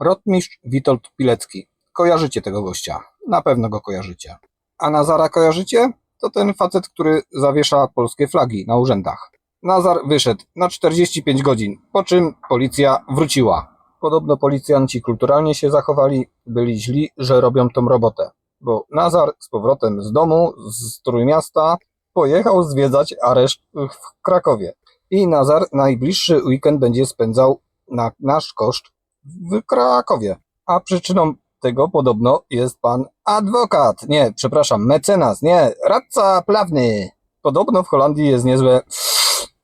Rotmistrz Witold Pilecki. Kojarzycie tego gościa. Na pewno go kojarzycie. A Nazara kojarzycie? To ten facet, który zawiesza polskie flagi na urzędach. Nazar wyszedł na 45 godzin, po czym policja wróciła. Podobno policjanci kulturalnie się zachowali, byli źli, że robią tą robotę. Bo Nazar z powrotem z domu, z Trójmiasta, pojechał zwiedzać areszt w Krakowie. I Nazar najbliższy weekend będzie spędzał na nasz koszt w Krakowie. A przyczyną tego podobno jest pan adwokat. Nie, przepraszam, mecenas, nie, radca prawny. Podobno w Holandii jest niezłe.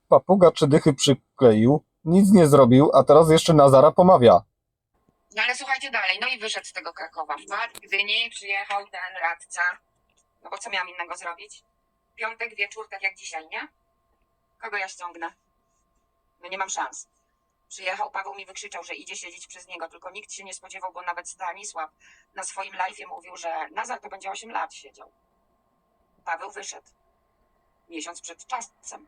Papuga czy dychy przykleił, nic nie zrobił, a teraz jeszcze Nazara pomawia. No ale słuchajcie dalej, no i wyszedł z tego Krakowa. W Gdyni przyjechał ten radca. No bo co miałam innego zrobić? Piątek, wieczór, tak jak dzisiaj, nie? Kogo ja ściągnę? No nie mam szans. Przyjechał, Paweł mi wykrzyczał, że idzie siedzieć przez niego, tylko nikt się nie spodziewał, bo nawet Stanisław na swoim live'ie mówił, że Nazar to będzie 8 lat siedział. Paweł wyszedł. Miesiąc przed czasem.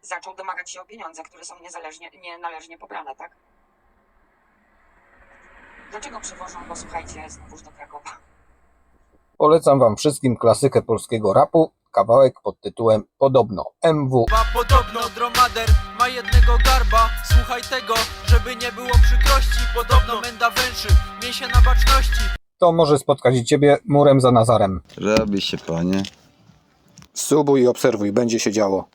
Zaczął domagać się o pieniądze, które są niezależnie, nienależnie pobrane, tak? Dlaczego przywożą go, słuchajcie, znowuż do Krakowa? Polecam wam wszystkim klasykę polskiego rapu, kawałek pod tytułem Podobno MW. Ma podobno dromader ma jednego garba Słuchaj tego, żeby nie było przykrości Podobno menda węszy, mięsie na baczności To może spotkać i ciebie murem za Nazarem. Robi się panie. Subuj i obserwuj, będzie się działo.